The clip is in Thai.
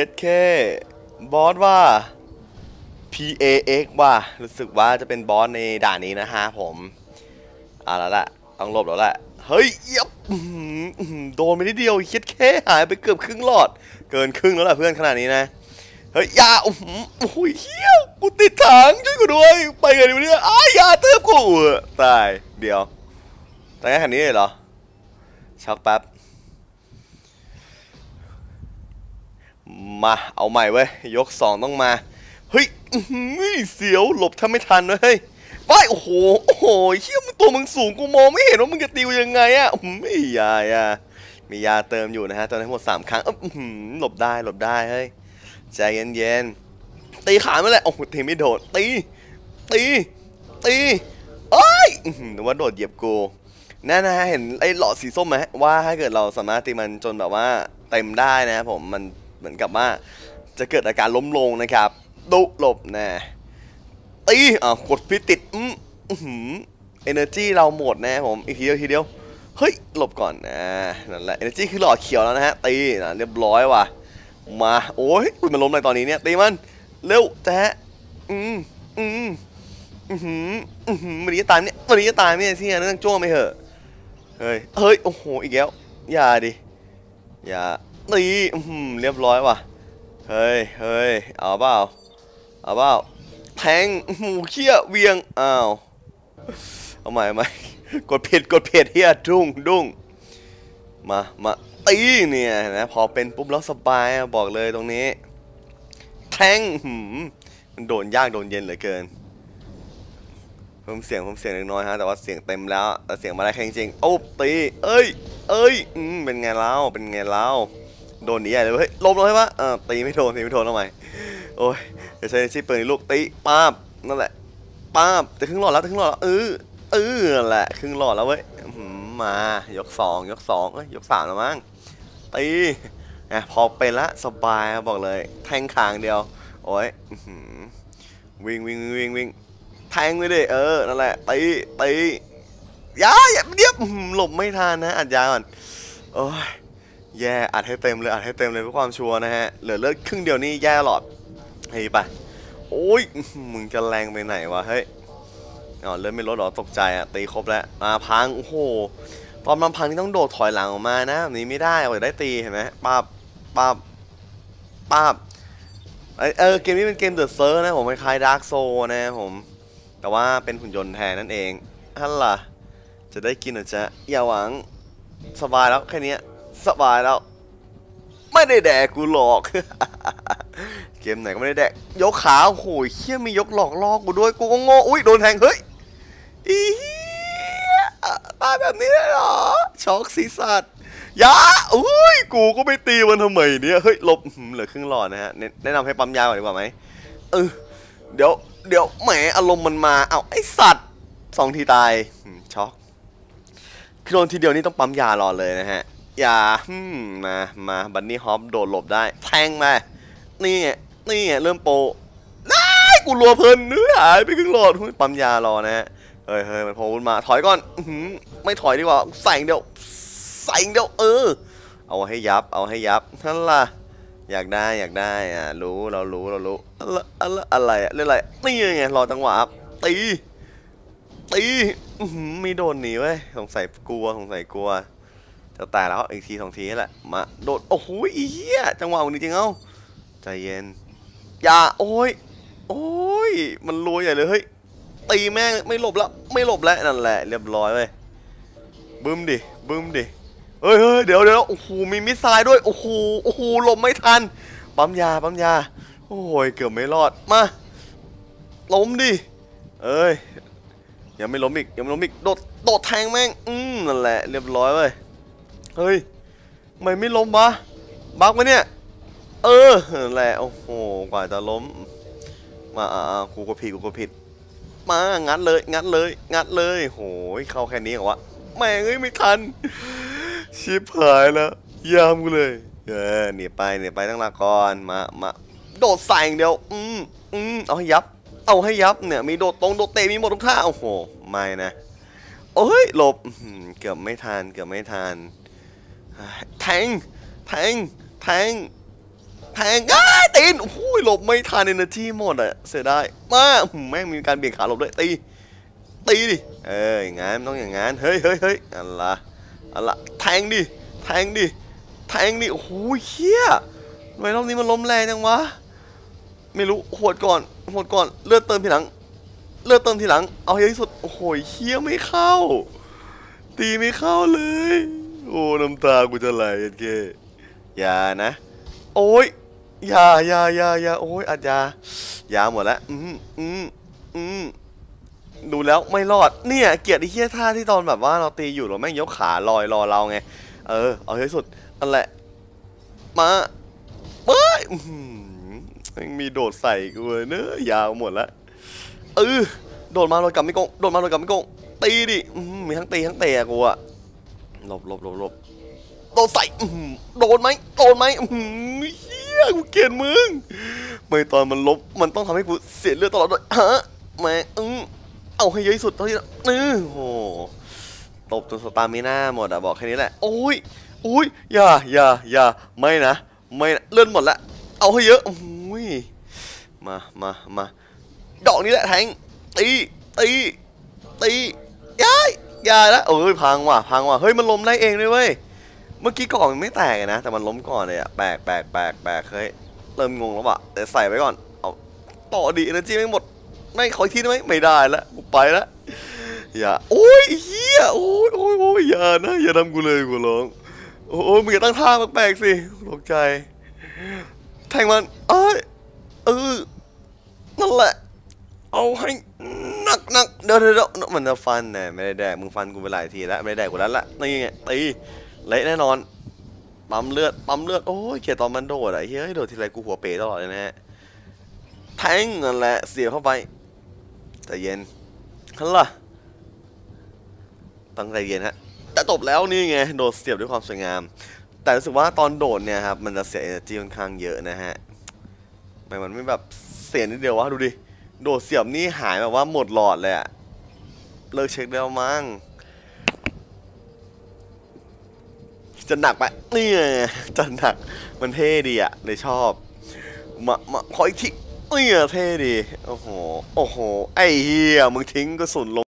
ย็ดแค่บอสว่า P A X ว่า รู้สึกว่าจะเป็นบอสในด่านนี้นะฮะผมเอาละละต้องหลบแล้วแหละ เฮ้ยเยับโดนไปนิดเดียวเย็ดแค่หายไปเกือบครึ่งหลอด เกินครึ่งแล้วล่ะเพื่อนขนาดนี้นะ เฮ้ยยาโอ้โหโอ้ยเฮียกูติดถังช่วยกูด้วย ไปกันดิวะเนี่ยอ้ายอยาเติมกูตาย เดี๋ยวตายแค่นี้เลยเหรอชักแป๊บ มาเอาใหม่เว้ย ยกสองต้องมา เฮ้ยอื้อหือเสียวหลบถ้าไม่ทันเว้ยเฮ้ยไปโอ้โห โอ้โหเฮี้ยมึงตัวมึงสูงกูมองไม่เห็นว่ามึงจะติวยังไงอะไม่ยาอะมียาเติมอยู่นะฮะตอนนี้ทั้งหมดสามครั้งหลบได้หลบได้เฮ้ยใจเย็นๆตีขาไม่แหละโอ้โหตีไม่โดดตี ตีตีเอ้ยนึกว่าโดดเหยียบกูนั่นนะฮะเห็นไอ้หลอดสีส้มไหมว่าถ้าเกิดเราสามารถตีมันจนแบบว่าเต็มได้นะครับผมมัน เหมือนกับว่าจะเกิดอาการล้มลงนะครับดุหลบนะตีอะกดพิษติดอืมอื้อหือเอเนอร์จีเราหมดนะผมอีกทีเดียวทีเดียวเฮ้ยหลบก่อนนะนั่นแหละเอเนอร์จีคือหลอดเขียวแล้วนะฮะตีนะเรียบร้อยว่ะมาโอ้ยมันล้มอะไรตอนนี้เนี่ยตีมันเร็วแจ๊ะอืมอืมอือหืออือหือวันนี้จะตายเนี่ยวันนี้จะตายไม่ใช่ที่นั่งจ้วงไปเหอะเฮ้ยเฮ้ยโอ้โหอีกแล้วอย่าดิอย่า ตีเรียบร้อยว่ะ เฮ้ยเฮ้ยเอาเปล่า เอาเปล่าแทงอื้อหูเขี้ยเวียง อ้าว เอาใหม่เอาใหม่กดผิดกดผิดเฮียดุ้งดุ้งมา มาตีเนี่ยนะพอเป็นปุ๊บแล้วสบายบอกเลยตรงนี้ แทงหืมมันโดนยากโดนเย็นเหลือเกินเพิ่มเสียงเพิ่มเสียงเล็กน้อยฮะแต่ว่าเสียงเต็มแล้วแต่เสียงมาได้แค่จริงๆโอ้ตี เอ้ย เอ้ยเป็นไงเล่าเป็นไงเล่า โดนหนีใหญ่เลยเฮ้ยลบเลยใช่ปะเออตีไม่โดนตีไม่โดนทำไมโอ้ยจะใช้ชีพปืนลูกตีป้าบนั่นแหละป้าบจะครึ่งหลอดแล้วจะครึ่งหลอดแล้วเออเออนั่นแหละครึ่งหลอดแล้วเว้ยมายกสองยกสองเอ้ยยกสามแล้วมั้งตีนะพอเป็นละสบายบอกเลย แทงคางเดียวโอ้ยวิ่งวิ่งวิ่งวิ่งแทงไปดิเออนั่นแหละตีตีอยาอย่าเดียบหลบไม่ทันนะอัดยาก่อนโอ้ย แย่อัดให้เต็มเลยอัดให้เต็มเลยเพื่อความชัวร์นะฮะ เหลือเลือดครึ่งเดียวนี่แย่หลอดเฮ้ยไปโอ้ยมึงจะแรงไปไหนวะเฮ้ยอ๋อเริ่มไม่ลดหรอตกใจอะตีครบแล้วมาพังโอ้โหตอนมันพังนี่ต้องโดดถอยหลังออกมานะแบบนี้ไม่ได้เอาได้ตีเห็นไหมป้าบป้าบป้าบเอเออเกมนี้เป็นเกมเดอะเซอร์นะผมคล้ายดาร์กโซนะผม แต่ว่าเป็นหุ่นยนต์แทนนั่นเองฮัลล่ะจะได้กินหรือจะอย่าหวังสบายแล้วแค่นี้ สบายแล้ว ไม่ได้แดกกูหลอก เกมไหนก็ไม่ได้แดก ยกขาโอ้โหเชี่ยมียกหลอกล่อกูด้วยกูก็โง่อุ้ยโดนแทงเฮ้ยอีตายแบบนี้เลยเหรอช็อกศีรษะยาอุ้ยกูก็ไม่ตีมันทำไมเนี่ยเฮ้ยหลบเหลือครึ่งหลอดนะฮะแนะนำให้ปั๊มยาก่อนดีกว่าไหมเออเดี๋ยวเดี๋ยวแหมอารมณ์มันมาเอาไอสัตว์สองทีตายช็อกคือโดนทีเดียวนี่ต้องปั๊มยารอเลยนะฮะ อย่าหืมมามาบันนี่ฮอปโดดหลบได้ แทงมา นี่ไงนี่ไงเริ่มโปรได้กูรัวเพลินเนื้อหายไปครึ่งหลอดปั๊มยารอนะฮะเฮ้ยเฮ้ยมันโผล่มาถอยก่อนอืไม่ถอยดีกว่าใส่เดียวใส่เดียวเออ เอาให้ยับเอาให้ยับนั่นล่ะอยากได้อยากได้อะรู้เรารู้เรารู้อะไรอะไรอะไรเรื่องอะไรนี่ไงรอจังหวะตีตีอืมีโดนหนีเว้ยสงสัยกลัวสงสัยกลัว จะตายแล้วอีกทีสองทีแหละมาโดดโอ้โหอีเหี้ยจังหวะนนี้จริงเอ้าใจเย็นอย่าโอ้ยโอ้ยมันรวยใหญ่เลยเฮ้ยตีแม่งไม่หลบแล้วไม่หลบแล้วนั่นแหละเรียบร้อยเลยบึ้มดิบึ้มดิเฮ้ยเฮ้ยเดี๋ยวเดี๋ยวโอ้โหมีมิสไซล์ด้วยโอ้โหโอ้โหหลบไม่ทันปั๊มยาปั๊มยาโอ้ยเกือบไม่รอดมาล้มดิเอ้ยยังไม่ล้มอีกยังไม่ล้มอีกโดดโดดแทงแม่งอืมนั่นแหละเรียบร้อยเลย เฮ้ยทำไมไม่ล้มวะบักมาเนี่ย เออแหละโอ้โหกว่าจะล้ม มาอ่าอ่กูก็ผิดกูก็ผิด มางัดเลยงัดเลยงัดเลยโหยเข้าแค่นี้เหรอวะแม่งเอ้ยไม่ทันชิบหายแล้วยามกูเลยเออหนีไปหนีไปตั้งลาก่อนมามาโดดใส่อย่างเดียว อืมอืมเอาให้ยับ เอาให้ยับเนี่ยมีโดดตรงโดดเตะมีหมดทุกท่าโอ้โหไม่นะโอ้ยหลบเกือบไม่ทันเกือบไม่ทัน แทง แทง แทง แทงอ้ายตีนโอ้โหลบไม่ทันเอเนอร์จีหมดอะเสียดายมาแม่งมีการเบี่ยงขาหลบด้วยตี ตีดิ เอออย่างงั้นต้องอย่างงั้น เฮ้ยเฮ้ยเฮ้ยอะไรอะไรแทงดิ แทงดิ แทงดิ โอ้โหเฮียทำไมรอบนี้มันล้มแรงจังวะ ไม่รู้หวดก่อนหวดก่อน เลือดเติมทีหลัง เลือดเติมทีหลัง เอาเยอะที่สุด โอ้โหเฮียไม่เข้า ตีไม่เข้าเลย โอ้น้ำตากูจะไหลเอ็ดเกอย่านะ โอ้ยอย่าอย่าอย่าอย่าโอ้ยอัดยายาหมดแล้วอืมอืมอืมดูแล้วไม่รอดเนี่ย เกียดไอ้เหี้ยท่าที่ตอนแบบว่าเราตีอยู่เราแม่งยกขาลอยรอเราไง เออ เอาให้สุดนั่นแหละ มาไปอื้อหือแม่งมีโดดใส่กูเลยเนอยาวหมดแล้วเออโดดมาโดดกลับไม่โกงโดดมาโดดกลับไม่โกงตีดิมีทั้งตีทั้งเตะกูอะ หลบหลบหลบหลบโดดใส่โดนไหมโดนไหมเฮียกูเกลียดมึงไม่ตอนมันลบมันต้องทำให้กูเสียเลือดตลอดด้วยฮะแม่งอือเอาให้เยอะที่สุดเท่าที่นี่โอ้โหตบจนสตาร์มิน่าหมดอะบอกแค่นี้แหละโอ้ยโอ้ยอย่าอย่าอย่าไม่นะไม่นะเลื่อนหมดละเอาให้เยอะโอ้ยมามามาดอกนี้แหละแทงตีตีตีย้าย อย่าละโอ้ยพังว่ะพังว่ะเฮ้ยมันล้มได้เองเลยเว้ยเมื่อกี้กล่อนมันไม่แตกนะ แต่มันล้มก่อนเลยอะแปลกแปลกแปลกแปลกเฮ้ยเริ่มงงแล้วว่ะแต่ใส่ไว้ก่อนเอาต่อดีเอ็นจีไม่หมดไม่ขออีกทีได้ไหมไม่ได้ล้วกูไปล้วอย่าโอ้ยเฮียโอ้ยโอ้ยโอ้ยอย่านะอย่าทำกูเลยกูร้องโอ้ยมึงอย่าตั้งท่าแปลกๆสิตกใจ แทงมันเอ้ยเออนั่นแหละเอาให้ นักนักเดี๋ยวเดี๋ยวเดี๋ยวมันจะฟันน่ไม่ได้แดกมึงฟันกูไปหลายทีแล้วไม่ได้แดกกูแล้วละนี่ไงตีเละแน่นอนปั๊มเลือดปั๊มเลือดโอ้ยเขียตอนมันโดดอะเฮ้ยโดดทีไรกูหัวเป๋ตลอดเลยนะฮะแทงนั่นแหละเสียเข้าไปใจเย็นฮัลโหลตั้งใจเย็นฮะแต่ตบแล้วนี่ไงโดดเสียบด้วยความสวยงาม แต่รู้สึกว่าตอนโดดเนี่ยครับมันจะเสีย energy ค่อนข้างเยอะนะฮะไมมันไม่แบบเสียนิดเดียววะดูดิ โดดเสียบนี่หายแบบว่าหมดหลอดเลยอะเลิกเช็คแล้วมั้งจะหนักไปนี่ไงจะหนักมันเท่ดีอะเลยชอบ มามาขออีกทีเนี่ยเท่ดี โอ้โห โอ้โห ไอ้เหี้ยมึงทิ้งก็สุนลง